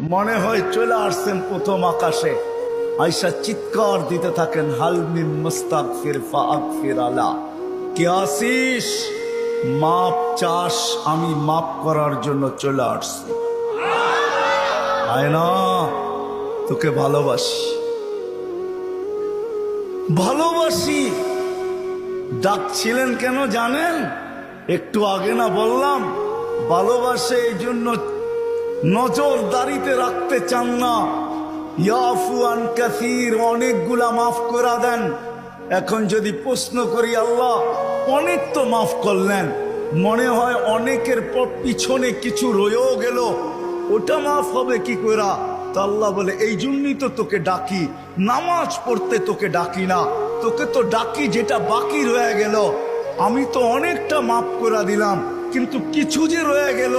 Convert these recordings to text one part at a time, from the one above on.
মনে হয় চলে আসছেন প্রথম আকাশে। আয়সা চিৎকার দিতে থাকেন হালমিন মুস্তাক ফির ফাক ফির আলা। কে আসিস মাপ চাষ আমি মাপ করার জন্য চলে আসছি। আয় না তোকে ভালোবাসি। ভালোবাসি? ডাকছিলেন কেন জানেন? একটু আগে না বললাম, ভালোবাসে এই জন্য নজর দাড়িতে রাখতে চান না। ইয়াফুয়ান কাসির, অনেকগুলা মাফ করে দেন। এখন যদি প্রশ্ন করি, আল্লাহ অনেক তো মাফ করলেন। মনে হয় অনেকের পিছনে কিছু রয়েও গেল। ওটা মাফ হবে কি করা তো আল্লাহ বলে, এই জন্যই তো তোকে ডাকি। নামাজ পড়তে তোকে ডাকি না। তোকে তো ডাকি যেটা বাকি রয়ে গেল। আমি তো অনেকটা মাফ করা দিলাম, কিন্তু কিছু যে রয়ে গেল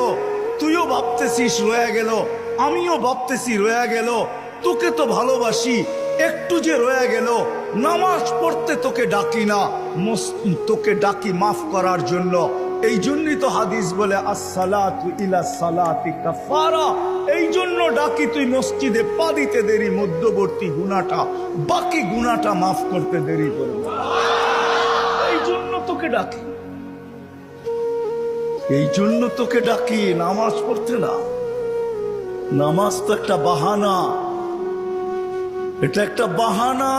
তুইও ভাবতেছিস রয়ে গেল, আমিও ভাবতেছি রয়ে গেল, তোকে তো ভালোবাসি, একটু যে রয়ে গেল, নামাজ পড়তে তোকে ডাকি না তোকে ডাকি মাফ করার জন্য। এই জন্যই তো হাদিস বলে, আসসালাতু ইলা সালাতি কাফারা এই জন্য ডাকি তুই মসজিদে পা দিতে দেরি, মধ্যবর্তী গুনাটা বাকি গুনাটা মাফ করতে দেরি করবে। এই জন্য তোকে ডাকি। এই জন্য তোকে ডাকি, নামাজ পড়তে না। নামাজ তো একটা বাহানা। এটা একটা বাহানা।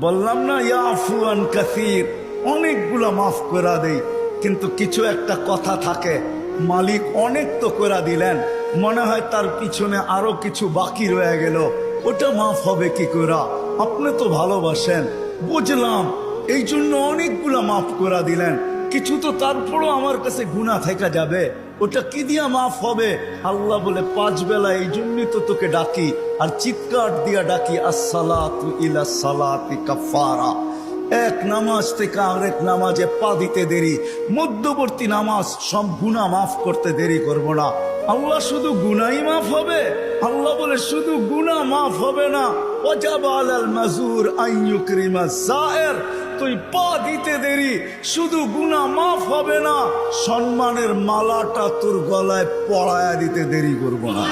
বললাম না ইয়াফুয়ান কাসির, অনেকগুলা মাফ করা দেই। কিন্তু কিছু একটা কথা থাকে। মালিক অনেক তো করে দিলেন, মনে হয় তার পিছনে আরও কিছু বাকি রয়ে গেল। ওটা মাফ হবে কি করা আপনি তো ভালোবাসেন, বুঝলাম। এই জন্য অনেকগুলা মাফ করা দিলেন। কিছু তো তারপরও আমার কাছে গুণা থেকে যাবে। ওটা কি দিয়া মাফ হবে? আল্লাহ বলে, পাঁচ বেলা এই জন্যই তো তোকে ডাকি। আর চিৎকার দিয়া ডাকি, আসসালাতু কাফারা এক নামাজ থেকে আরেক নামাজে পা দিতে দেরি। মধ্যবর্তী নামাজ সব গুণা মাফ করতে দেরি করব না। আল্লাহ শুধু গুনাই মাফ হবে? আল্লাহ বলে, শুধু গুনাহ মাফ হবে না। আলাল মাজুর আইয়ুকরিমা জায়ের। তুই পা দিতে দেরি, শুধু গুনা মাফ হবে না, সম্মানের মালাটা তোর গলায় পড়ায়া দিতে দেরি করব না।